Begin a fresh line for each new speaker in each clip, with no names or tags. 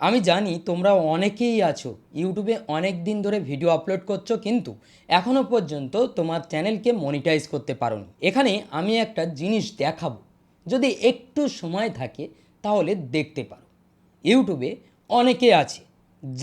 আমি জানি তোমরা অনেকেই আছো, ইউটিউবে অনেক দিন ধরে ভিডিও আপলোড করছ, কিন্তু এখনও পর্যন্ত তোমার চ্যানেলকে মনিটাইজ করতে পারোনি। এখানে আমি একটা জিনিস দেখাবো, যদি একটু সময় থাকে তাহলে দেখতে পারো। ইউটিউবে অনেকে আছে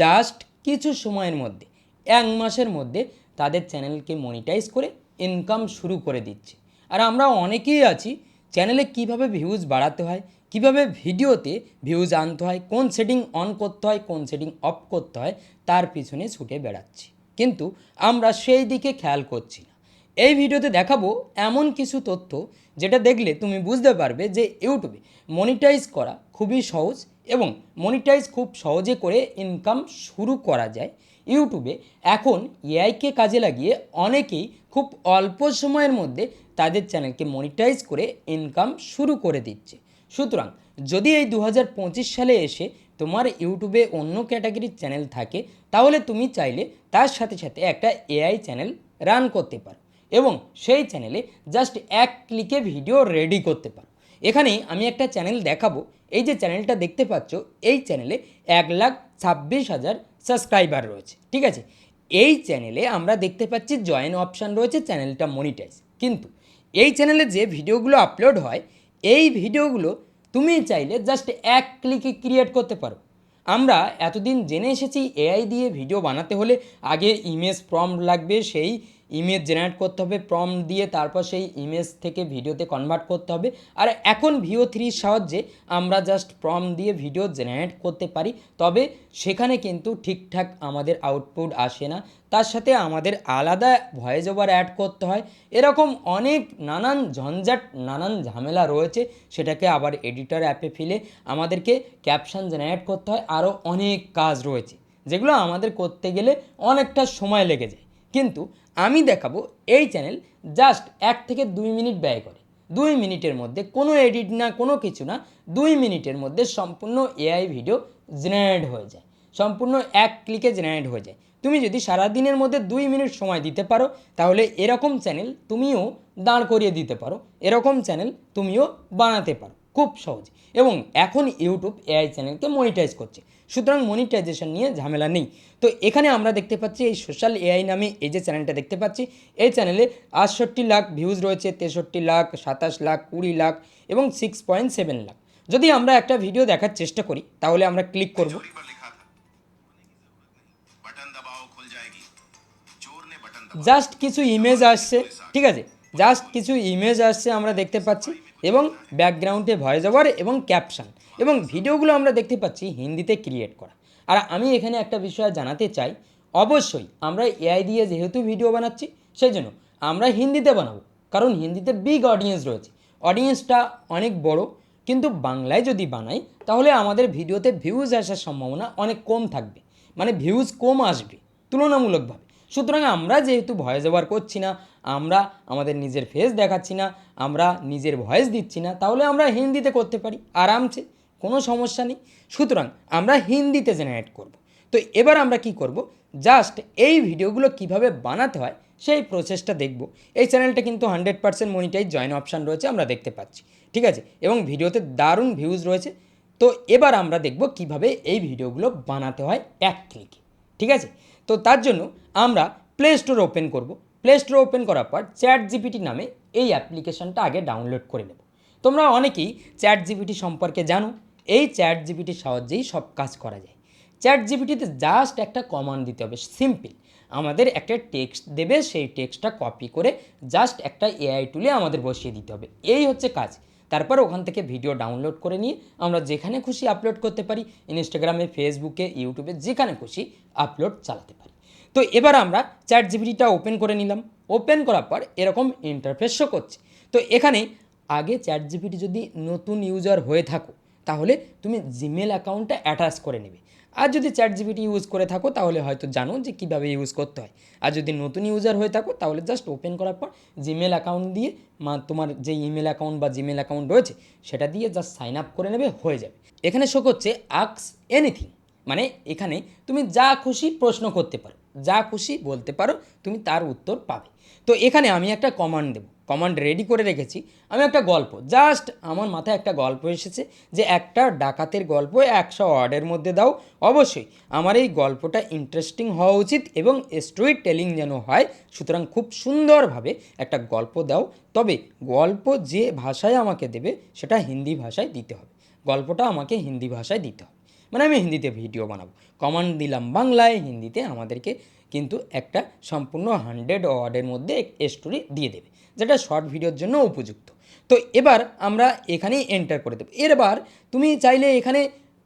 জাস্ট কিছু সময়ের মধ্যে, এক মাসের মধ্যে তাদের চ্যানেলকে মনিটাইজ করে ইনকাম শুরু করে দিচ্ছে। আর আমরা অনেকেই আছি চ্যানেলে কীভাবে ভিউজ বাড়াতে হয়, কীভাবে ভিডিওতে ভিউজ আনতে হয়, কোন সেটিং অন করতে হয়, কোন সেটিং অফ করতে হয়, তার পিছনে ছুটে বেড়াচ্ছি। কিন্তু আমরা সেই দিকে খেয়াল করছি না। এই ভিডিওতে দেখাবো এমন কিছু তথ্য যেটা দেখলে তুমি বুঝতে পারবে যে ইউটিউবে মনিটাইজ করা খুবই সহজ এবং মনিটাইজ খুব সহজে করে ইনকাম শুরু করা যায়। ইউটিউবে এখন এআইকে কাজে লাগিয়ে অনেকেই খুব অল্প সময়ের মধ্যে তাদের চ্যানেলকে মনিটাইজ করে ইনকাম শুরু করে দিচ্ছে। সুতরাং যদি এই দু হাজার পঁচিশ সালে এসে তোমার ইউটিউবে অন্য ক্যাটাগরির চ্যানেল থাকে, তাহলে তুমি চাইলে তার সাথে সাথে একটা এআই চ্যানেল রান করতে পারো এবং সেই চ্যানেলে জাস্ট এক ক্লিকে ভিডিও রেডি করতে পারো। এখানে আমি একটা চ্যানেল দেখাবো। এই যে চ্যানেলটা দেখতে পাচ্ছ, এই চ্যানেলে এক লাখ ছাব্বিশ হাজার সাবস্ক্রাইবার রয়েছে, ঠিক আছে? এই চ্যানেলে আমরা দেখতে পাচ্ছি জয়েন অপশান রয়েছে চ্যানেলটা মনিটাইজ কিন্তু এই চ্যানেলে যে ভিডিওগুলো আপলোড হয়, এই ভিডিওগুলো তুমি চাইলে জাস্ট এক ক্লিকে ক্রিয়েট করতে পারো। আমরা এতদিন জেনে এসেছি এআই দিয়ে ভিডিও বানাতে হলে আগে ইমেজ প্রম লাগবে, সেই ইমেজ জেনারেট করতে হবে প্রম দিয়ে তারপর সেই ইমেজ থেকে ভিডিওতে কনভার্ট করতে হবে। আর এখন ভিও থ্রির সাহায্যে আমরা জাস্ট প্রম দিয়ে ভিডিও জেনারেট করতে পারি, তবে সেখানে কিন্তু ঠিকঠাক আমাদের আউটপুট আসে না। তার সাথে আমাদের আলাদা ভয়েস ওভার অ্যাড করতে হয়। এরকম অনেক নানান ঝঞ্ঝাট, নানান ঝামেলা রয়েছে, সেটাকে আবার এডিটর অ্যাপে ফেলে আমাদেরকে ক্যাপশন জেনারেট করতে হয়। আরও অনেক কাজ রয়েছে, যেগুলো আমাদের করতে গেলে অনেকটা সময় লেগে যায়। কিন্তু আমি দেখাবো এই চ্যানেল জাস্ট এক থেকে দুই মিনিট ব্যয় করে। দুই মিনিটের মধ্যে কোনো এডিট না, কোনো কিছু না, দুই মিনিটের মধ্যে সম্পূর্ণ এআই ভিডিও জেনারেট হয়ে যায়। সম্পূর্ণ এক ক্লিকে জেনারেট হয়ে যায়। তুমি যদি সারা দিনের মধ্যে দুই মিনিট সময় দিতে পারো, তাহলে এরকম চ্যানেল তুমিও দাঁড় করিয়ে দিতে পারো। এরকম চ্যানেল তুমিও বানাতে পারো। খুব সহজ। এবং এখন ইউটিউব এআই চ্যানেলকে মনিটাইজ করছে। সুতরাং মনিটাইজেশন নিয়ে ঝামেলা নেই। তো এখানে আমরা দেখতে পাচ্ছি এই সোশ্যাল এআই নামে এই যে চ্যানেলটা দেখতে পাচ্ছি এই চ্যানেলে আটষট্টি লাখ ভিউজ রয়েছে তেষট্টি লাখ সাতাশ লাখ কুড়ি লাখ এবং সিক্স পয়েন্ট সেভেন লাখ। যদি আমরা একটা ভিডিও দেখার চেষ্টা করি তাহলে আমরা ক্লিক করব। জাস্ট কিছু ইমেজ আসছে। ঠিক আছে? জাস্ট কিছু ইমেজ আসছে আমরা দেখতে পাচ্ছি এবং ব্যাকগ্রাউন্ডে ভয়েস ওভার এবং ক্যাপশন এবং ভিডিওগুলো আমরা দেখতে পাচ্ছি হিন্দিতে ক্রিয়েট করা। আর আমি এখানে একটা বিষয় জানাতে চাই, অবশ্যই আমরা এআই দিয়ে যেহেতু ভিডিও বানাচ্ছি, সেই জন্য আমরা হিন্দিতে বানাবো। কারণ হিন্দিতে বিগ অডিয়েন্স রয়েছে। অডিয়েন্সটা অনেক বড়, কিন্তু বাংলায় যদি বানাই, তাহলে আমাদের ভিডিওতে ভিউজ আসার সম্ভাবনা অনেক কম থাকবে। মানে ভিউজ কম আসবে, তুলনামূলকভাবে। সুতরাং আমরা যেহেতু ভয়েস ওভার করছি না, আমরা আমাদের নিজের ফেস দেখাচ্ছি না, আমরা নিজের ভয়েস দিচ্ছি না, তাহলে আমরা হিন্দিতে করতে পারি, আরামসে। কোনো সমস্যা নেই। সুতরাং আমরা হিন্দিতে জেনারেট করব। তো এবার আমরা কি করব? জাস্ট এই ভিডিওগুলো কীভাবে বানাতে হয় সেই প্রসেসটা দেখব। এই চ্যানেলটা কিন্তু hundred percent monetize join option রয়েছে, আমরা দেখতে পাচ্ছি। ঠিক আছে? এবং ভিডিওতে দারুণ ভিউজ রয়েছে। তো এবার আমরা দেখব কীভাবে এই ভিডিওগুলো বানাতে হয় এক ক্লিকে ঠিক আছে? তো তার জন্য আমরা প্লে স্টোর ওপেন করব। প্লে স্টোর ওপেন করার পর চ্যাট জিপিটি নামে এই অ্যাপ্লিকেশনটা আগে ডাউনলোড করে নেব। তোমরা অনেকেই চ্যাট জিপিটি সম্পর্কে জানো। এই চ্যাট জিপিটির সাহায্যেই সব কাজ করা যায়। চ্যাট জিপিটিতে জাস্ট একটা কমান্ড দিতে হবে সিম্পল আমাদের একটা টেক্সট দেবে, সেই টেক্সটটা কপি করে জাস্ট একটা এআই টুলে আমাদের বসিয়ে দিতে হবে। এই হচ্ছে কাজ। তারপর ওখান থেকে ভিডিও ডাউনলোড করে নিয়ে আমরা যেখানে খুশি আপলোড করতে পারি ইনস্টাগ্রামে ফেসবুকে ইউটিউবে যেখানে খুশি আপলোড চালাতে পারি। তো এবার আমরা চ্যাট জিপিটিটা ওপেন করে নিলাম। ওপেন করার পর এরকম ইন্টারফেস শো করছে। তো এখানে আগে চ্যাট জিপিটি যদি নতুন ইউজার হয়ে থাকো তাহলে তুমি জিমেল অ্যাকাউন্টটা অ্যাটাচ করে নেবে। আর যদি চ্যাট জিপিটি ইউজ করে থাকো, তাহলে হয়তো জানো যে কীভাবে ইউজ করতে হয়। আর যদি নতুন ইউজার হয়ে থাকো, তাহলে জাস্ট ওপেন করার পর জিমেল অ্যাকাউন্ট দিয়ে মা, তোমার যে ইমেল অ্যাকাউন্ট বা জিমেল অ্যাকাউন্ট রয়েছে, সেটা দিয়ে জাস্ট সাইন আপ করে নেবে, হয়ে যাবে। এখানে শো করছে আক্স এনিথিং মানে এখানে তুমি যা খুশি প্রশ্ন করতে পারো, যা খুশি বলতে পারো, তুমি তার উত্তর পাবে। তো এখানে আমি একটা কমান্ড দেবো। কমান্ড রেডি করে রেখেছি। আমি একটা গল্প। জাস্ট আমার মাথায় একটা গল্প এসেছে যে একটা ডাকাতের গল্প একশো ওয়ার্ডের মধ্যে দাও। অবশ্যই আমার এই গল্পটা ইন্টারেস্টিং হওয়া উচিত এবং স্টোরি টেলিং যেন হয়, সুতরাং খুব সুন্দরভাবে একটা গল্প দাও। তবে গল্প যে ভাষায় আমাকে দেবে, সেটা হিন্দি ভাষায় দিতে হবে। গল্পটা আমাকে হিন্দি ভাষায় দিতে হবে। মানে আমি হিন্দিতে ভিডিও বানাবো। কমান্ড দিলাম বাংলায়, হিন্দিতে আমাদেরকে কিন্তু একটা সম্পূর্ণ হান্ড্রেড ওয়ার্ডের মধ্যে স্টোরি দিয়ে দেবে, যেটা শর্ট ভিডিওর জন্য উপযুক্ত। তো এবার আমরা এখানেই এন্টার করে দেবো। এবার তুমি চাইলে এখানে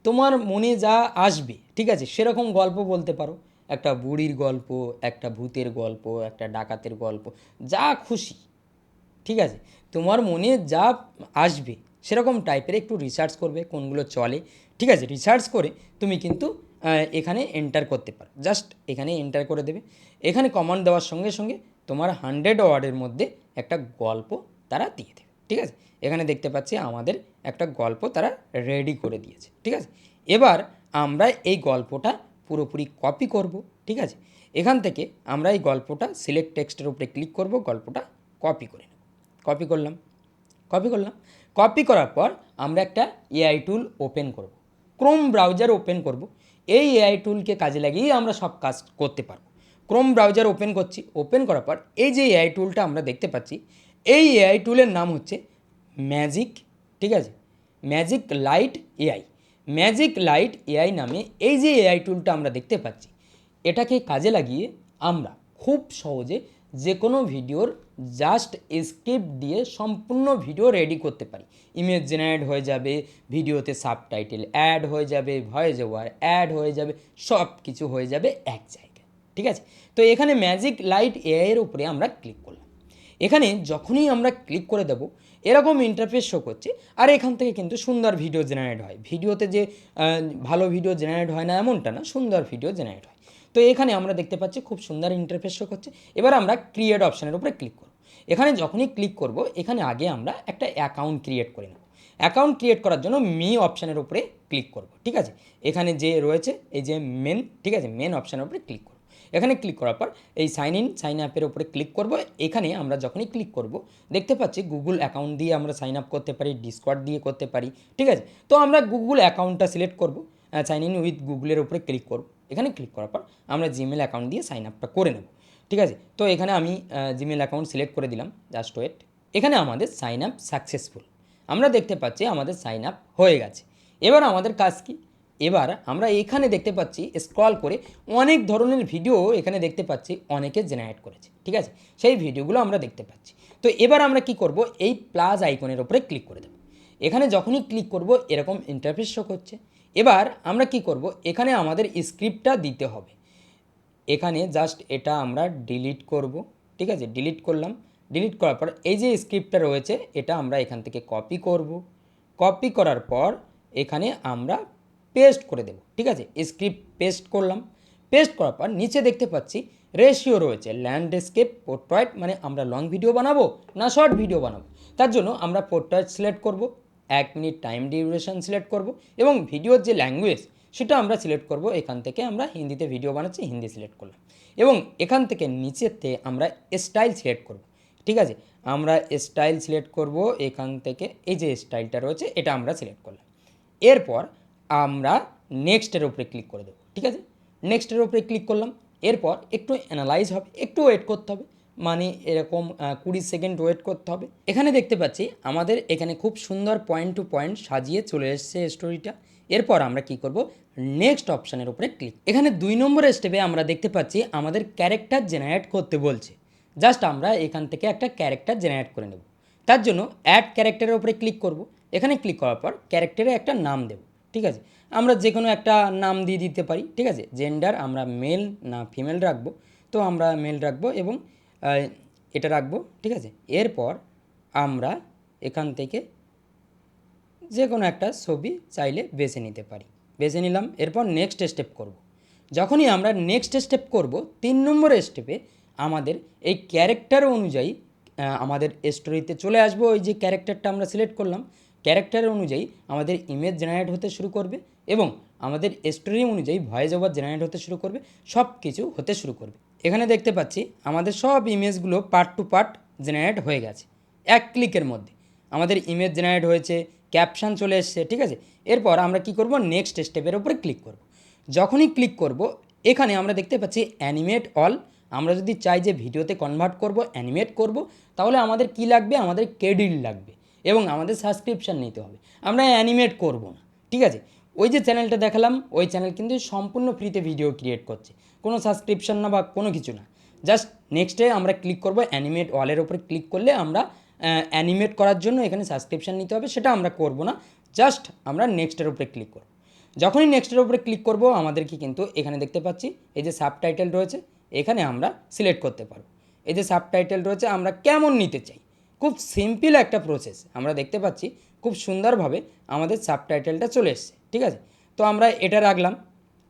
তোমার মনে যা আসবে, ঠিক আছে, সেরকম গল্প বলতে পারো। একটা বুড়ির গল্প, একটা ভূতের গল্প, একটা ডাকাতের গল্প, যা খুশি, ঠিক আছে, তোমার মনে যা আসবে, সেরকম টাইপের একটু রিসার্চ করবে, কোনগুলো চলে, ঠিক আছে রিসার্চ করে তুমি কিন্তু এখানে এন্টার করতে পারো। জাস্ট এখানে এন্টার করে দেবে। এখানে কমান্ড দেওয়ার সঙ্গে সঙ্গে তোমার হান্ড্রেড ওয়ার্ডের মধ্যে একটা গল্প তারা দিয়ে দেবে। ঠিক আছে? এখানে দেখতে পাচ্ছি আমাদের একটা গল্প তারা রেডি করে দিয়েছে। ঠিক আছে? এবার আমরা এই গল্পটা পুরোপুরি কপি করব। ঠিক আছে? এখান থেকে আমরা এই গল্পটা সিলেক্ট টেক্সটের উপরে ক্লিক করব, গল্পটা কপি করে নেব। কপি করলাম। কপি করলাম। কপি করার পর আমরা একটা এআই টুল ওপেন করব। ক্রোম ব্রাউজার ওপেন করব। এই এআই টুলকে কাজে লাগিয়ে আমরা সব কাজ করতে পারব। ক্রোম ব্রাউজার ওপেন করছি ওপেন করার পর এই যে এআই টুলটা আমরা দেখতে পাচ্ছি, এই এআই টুলের নাম হচ্ছে ম্যাজিক ঠিক আছে? Magic light AI magic light AI নামে এই যে এআই টুলটা আমরা দেখতে পাচ্ছি, এটাকে কাজে লাগিয়ে আমরা খুব সহজে যে কোনো ভিডিওর জাস্ট স্ক্রিপ্ট দিয়ে সম্পূর্ণ ভিডিও রেডি করতে পারি। ইমেজ জেনারেট হয়ে যাবে ভিডিওতে সাবটাইটেল অ্যাড হয়ে যাবে ভয়েস ওভার অ্যাড হয়ে যাবে সব কিছু হয়ে যাবে এক জায়গায়। ঠিক আছে? তো এখানে ম্যাজিক লাইট এআইয়ের উপরে আমরা ক্লিক করলাম। এখানে যখনই আমরা ক্লিক করে দেবো, এরকম ইন্টারফেস শো করছে, আর এখান থেকে কিন্তু সুন্দর ভিডিও জেনারেট হয়। ভিডিওতে যে ভালো ভিডিও জেনারেট হয় না এমনটা না, সুন্দর ভিডিও জেনারেট হয়। তো এখানে আমরা দেখতে পাচ্ছি খুব সুন্দর ইন্টারফেস শো করছে এবার আমরা ক্রিয়েট অপশানের উপরে ক্লিক করব। এখানে যখনই ক্লিক করব, এখানে আগে আমরা একটা অ্যাকাউন্ট ক্রিয়েট করে নেব। অ্যাকাউন্ট ক্রিয়েট করার জন্য মি অপশানের উপরে ক্লিক করব, ঠিক আছে? এখানে যে রয়েছে, এই যে মেন ঠিক আছে? মেন অপশানের উপরে ক্লিক করব। এখানে ক্লিক করার পর এই সাইন ইন সাইন আপের উপরে ক্লিক করব। এখানে আমরা যখনই ক্লিক করব, দেখতে পাচ্ছি গুগল অ্যাকাউন্ট দিয়ে আমরা সাইন আপ করতে পারি ডিসকর্ড দিয়ে করতে পারি, ঠিক আছে? তো আমরা গুগল অ্যাকাউন্টটা সিলেক্ট করব সাইন ইন উইথ গুগলের উপরে ক্লিক করব। এখানে ক্লিক করার পর আমরা জিমেল অ্যাকাউন্ট দিয়ে সাইন আপটা করে নেব। ঠিক আছে? তো এখানে আমি জিমেল অ্যাকাউন্ট সিলেক্ট করে দিলাম জাস্ট ওয়েট এখানে আমাদের সাইন আপ সাকসেসফুল আমরা দেখতে পাচ্ছি আমাদের সাইন আপ হয়ে গেছে। এবার আমাদের কাজ কি? এবার আমরা এখানে দেখতে পাচ্ছি স্ক্রল করে অনেক ধরনের ভিডিও এখানে দেখতে পাচ্ছি, অনেকে জেনারেট করেছে। ঠিক আছে? সেই ভিডিওগুলো আমরা দেখতে পাচ্ছি। তো এবার আমরা কি করব? এই প্লাস আইকনের ওপরে ক্লিক করে দেবো। এখানে যখনই ক্লিক করব, এরকম ইন্টারফেস শো করছে। এবার আমরা কি করব? এখানে আমাদের স্ক্রিপ্টটা দিতে হবে। এখানে জাস্ট এটা আমরা ডিলিট করব, ঠিক আছে? ডিলিট করলাম। ডিলিট করার পর এই যে স্ক্রিপ্টটা রয়েছে, এটা আমরা এখান থেকে কপি করব। কপি করার পর এখানে আমরা পেস্ট করে দেব, ঠিক আছে? স্ক্রিপ্ট পেস্ট করলাম। পেস্ট করার পর নিচে দেখতে পাচ্ছি রেশিও রয়েছে ল্যান্ডস্কেপ পোর্ট্রয়েট মানে আমরা লং ভিডিও বানাবো না শর্ট ভিডিও বানাবো? তার জন্য আমরা পোর্ট্রয়েট সিলেক্ট করব। এক মিনিট টাইম ডিউরেশন সিলেক্ট করব এবং ভিডিওর যে ল্যাঙ্গুয়েজ সেটা আমরা সিলেক্ট করব, এখান থেকে আমরা হিন্দিতে ভিডিও বানাচ্ছি, হিন্দি সিলেক্ট করলাম। এবং এখান থেকে নিচেতে আমরা স্টাইল সিলেক্ট করব, ঠিক আছে? আমরা স্টাইল সিলেক্ট করব, এখান থেকে এই যে স্টাইলটা রয়েছে, এটা আমরা সিলেক্ট করলাম। এরপর আমরা নেক্সটের উপরে ক্লিক করে দেবো, ঠিক আছে? নেক্সটের উপরে ক্লিক করলাম, এরপর একটু অ্যানালাইজ হবে, একটু ওয়েট করতে হবে। মানে এরকম কুড়ি সেকেন্ড ওয়েট করতে হবে। এখানে দেখতে পাচ্ছি আমাদের এখানে খুব সুন্দর পয়েন্ট টু পয়েন্ট সাজিয়ে চলে এসছে স্টোরিটা এরপর আমরা কি করব? নেক্সট অপশানের উপরে ক্লিক এখানে দুই নম্বর স্টেপে আমরা দেখতে পাচ্ছি আমাদের ক্যারেক্টার জেনারেট করতে বলছে। জাস্ট আমরা এখান থেকে একটা ক্যারেক্টার জেনারেট করে নেব। তার জন্য অ্যাড ক্যারেক্টারের উপরে ক্লিক করব। এখানে ক্লিক করার পর ক্যারেক্টারে একটা নাম দেব, ঠিক আছে? আমরা যে কোনো একটা নাম দিয়ে দিতে পারি, ঠিক আছে? জেন্ডার আমরা মেল না ফিমেল রাখব। তো আমরা মেল রাখব এবং এটা রাখব, ঠিক আছে? এরপর আমরা এখান থেকে যে কোনো একটা ছবি চাইলে বেছে নিতে পারি। বেছে নিলাম, এরপর নেক্সট স্টেপ করব। যখনই আমরা নেক্সট স্টেপ করব, তিন নম্বর স্টেপে আমাদের এই ক্যারেক্টার অনুযায়ী আমাদের স্টোরিতে চলে আসব। ওই যে ক্যারেক্টারটা আমরা সিলেক্ট করলাম ক্যারেক্টার অনুযায়ী আমাদের ইমেজ জেনারেট হতে শুরু করবে এবং আমাদের স্টোরি অনুযায়ী ভয়েস ওভার জেনারেট হতে শুরু করবে সব কিছু হতে শুরু করবে। এখানে দেখতে পাচ্ছি, আমাদের সব ইমেজগুলো পার্ট টু পার্ট জেনারেট হয়ে গেছে। এক ক্লিকের মধ্যে। আমাদের ইমেজ জেনারেট হয়েছে ক্যাপশন চলে এসছে, ঠিক আছে? এরপর আমরা কি করব? নেক্সট স্টেপের উপরে ক্লিক করব। যখনই ক্লিক করব, এখানে আমরা দেখতে পাচ্ছি অ্যানিমেট অল আমরা যদি চাই যে ভিডিওতে কনভার্ট করব অ্যানিমেট করব, তাহলে আমাদের কি লাগবে? আমাদের ক্রেডিট লাগবে এবং আমাদের সাবস্ক্রিপশান নিতে হবে। আমরা অ্যানিমেট করব না, ঠিক আছে? ওই যে চ্যানেলটা দেখালাম, ওই চ্যানেল কিন্তু সম্পূর্ণ ফ্রিতে ভিডিও ক্রিয়েট করছে। কোনো সাবস্ক্রিপশন না বা কোনো কিছু না। জাস্ট নেক্সটে আমরা ক্লিক করব অ্যানিমেট ওয়ালের ওপরে ক্লিক করলে আমরা অ্যানিমেট করার জন্য এখানে সাবস্ক্রিপশন নিতে হবে, সেটা আমরা করব না। জাস্ট আমরা নেক্সটের উপরে ক্লিক করব। যখনই নেক্সটের উপরে ক্লিক করব, আমাদেরকে কিন্তু এখানে দেখতে পাচ্ছি, এই যে সাবটাইটেল রয়েছে, এখানে আমরা সিলেক্ট করতে পারব। এই যে সাবটাইটেল রয়েছে, আমরা কেমন নিতে চাই? খুব সিম্পল একটা প্রসেস আমরা দেখতে পাচ্ছি খুব সুন্দরভাবে আমাদের সাবটাইটেলটা চলে এসছে, ঠিক আছে? তো আমরা এটা রাখলাম,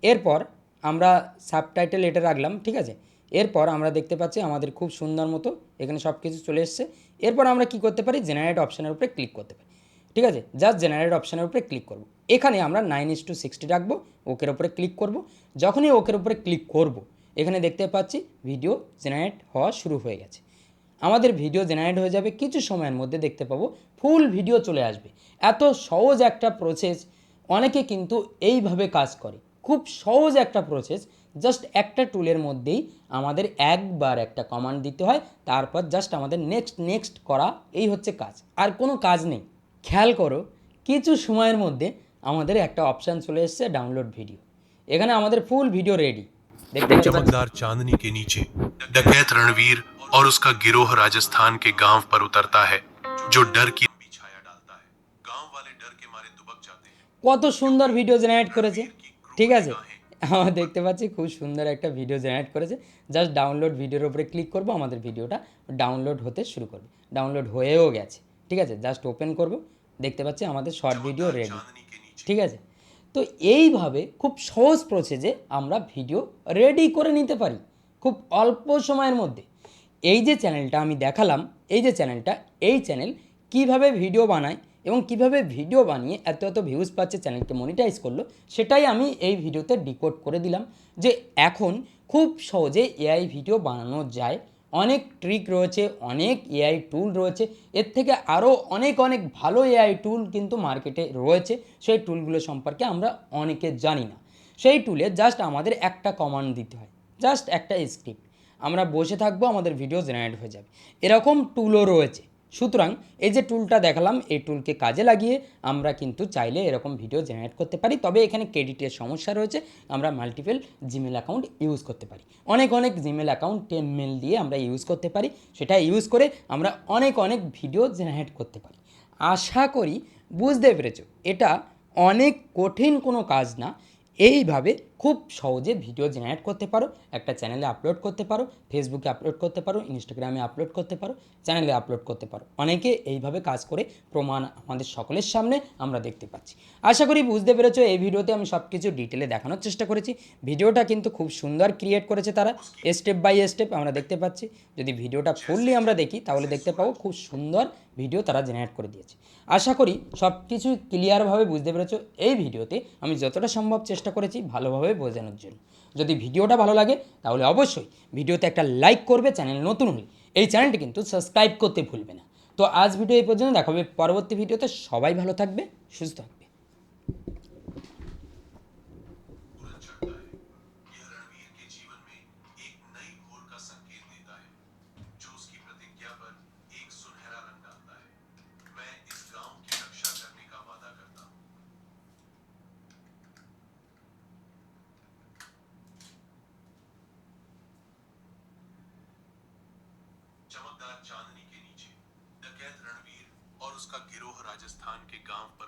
এরপর আমরা সাবটাইটেল এটা রাখলাম, ঠিক আছে? এরপর আমরা দেখতে পাচ্ছি আমাদের খুব সুন্দর মতো এখানে সব কিছু চলে এসছে। এরপর আমরা কি করতে পারি? জেনারেট অপশানের উপরে ক্লিক করতে পারি, ঠিক আছে? জাস্ট জেনারেট অপশানের উপরে ক্লিক করব। এখানে আমরা নাইন ইস টু সিক্সটি রাখব, ওকের উপরে ক্লিক করব। যখনই ওকের উপরে ক্লিক করব, এখানে দেখতে পাচ্ছি ভিডিও জেনারেট হওয়া শুরু হয়ে গেছে। আমাদের ভিডিও জেনারেট হয়ে যাবে, কিছু সময়ের মধ্যে দেখতে পাবো ফুল ভিডিও চলে আসবে। এত সহজ একটা প্রসেস অনেকে কিন্তু এইভাবে কাজ করে। খুব সহজ একটা প্রসেস জাস্ট একটা টুলের মধ্যেই আমাদের একবার একটা কমান্ড দিতে হয়, তারপর জাস্ট আমাদের নেক্সট নেক্সট করা, এই হচ্ছে কাজ। আর কোনো কাজ নেই। খেয়াল করো, কিছু সময়ের মধ্যে আমাদের একটা অপশান চলে এসছে ডাউনলোড ভিডিও এখানে আমাদের ফুল ভিডিও রেডি?
चमकदार चांदनी के नीचे डकैत रणवीर और उसका गिरोह राजस्थान के गांव पर उतरता है जो डर की लंबी छाया डालता है गांव वाले डर के मारे दुबक जाते हैं
কত সুন্দর ভিডিও জেনারেট করেছে ঠিক আছে আমরা দেখতে পাচ্ছি খুব সুন্দর একটা ভিডিও জেনারেট করেছে জাস্ট ডাউনলোড ভিডিওর উপরে ক্লিক করব আমাদের ভিডিওটা ডাউনলোড হতে শুরু করবে ডাউনলোড হয়েও গেছে ঠিক আছে জাস্ট ওপেন করব দেখতে পাচ্ছি আমাদের শর্ট ভিডিও রেডি
चांदनी के नीचे
ঠিক আছে তো এইভাবে খুব সহজ প্রসেসে আমরা ভিডিও রেডি করে নিতে পারি, খুব অল্প সময়ের মধ্যে। এই যে চ্যানেলটা আমি দেখালাম, এই যে চ্যানেলটা এই চ্যানেল কীভাবে ভিডিও বানায় এবং কীভাবে ভিডিও বানিয়ে এত এত ভিউজ পাচ্ছে চ্যানেলকে মনিটাইজ করল, সেটাই আমি এই ভিডিওতে ডিকোড করে দিলাম যে এখন খুব সহজে এআই ভিডিও বানানো যায় অনেক ট্রিক রয়েছে, অনেক এআই টুল রয়েছে, এর থেকে আরও অনেক অনেক ভালো এআই টুল কিন্তু মার্কেটে রয়েছে। সেই টুলগুলো সম্পর্কে আমরা অনেকে জানি না। সেই টুলে জাস্ট আমাদের একটা কমান্ড দিতে হয় জাস্ট একটা স্ক্রিপ্ট আমরা বসে থাকব, আমাদের ভিডিও জেনারেট হয়ে যাবে। এরকম টুলও রয়েছে। সুতরাং এই যে টুলটা দেখালাম, এই টুলকে কাজে লাগিয়ে আমরা কিন্তু চাইলে এরকম ভিডিও জেনারেট করতে পারি। তবে এখানে ক্রেডিটের সমস্যা রয়েছে, আমরা মাল্টিপল জিমেল অ্যাকাউন্ট ইউজ করতে পারি। অনেক অনেক জিমেল অ্যাকাউন্ট মেল দিয়ে আমরা ইউজ করতে পারি, সেটা ইউজ করে আমরা অনেক অনেক ভিডিও জেনারেট করতে পারি। আশা করি বুঝতে পেরেছ, এটা অনেক কঠিন কোনো কাজ না। এইভাবে খুব সহজে ভিডিও জেনারেট করতে পারো, একটা চ্যানেলে আপলোড করতে পারো ফেসবুকে আপলোড করতে পারো ইনস্টাগ্রামে আপলোড করতে পারো, চ্যানেলে আপলোড করতে পারো। অনেকে এইভাবে কাজ করে প্রমাণ আমাদের সকলের সামনে আমরা দেখতে পাচ্ছি। আশা করি বুঝতে পেরেছ, এই ভিডিওতে আমি সব কিছু ডিটেলে দেখানোর চেষ্টা করেছি। ভিডিওটা কিন্তু খুব সুন্দর ক্রিয়েট করেছে তারা। স্টেপ বাই স্টেপ আমরা দেখতে পাচ্ছি। যদি ভিডিওটা ফুললি আমরা দেখি, তাহলে দেখতে পাবো খুব সুন্দর ভিডিও তারা জেনারেট করে দিয়েছে। আশা করি সব কিছু ক্লিয়ারভাবে বুঝতে পেরেছ। এই ভিডিওতে আমি যতটা সম্ভব চেষ্টা করেছি ভালোভাবে বোঝানোর জন্য। যদি ভিডিওটা ভালো লাগে, তাহলে অবশ্যই ভিডিওতে একটা লাইক করবে, চ্যানেল নতুন হলে। এই চ্যানেলটি কিন্তু সাবস্ক্রাইব করতে ভুলবে না। তো আজ ভিডিও এই পর্যন্ত দেখাবে পরবর্তী ভিডিওতে। সবাই ভালো থাকবে, সুস্থ থাকবে।
चमकदार चांदनी के नीचे डकैत रणवीर और उसका गिरोह राजस्थान के गाँव पर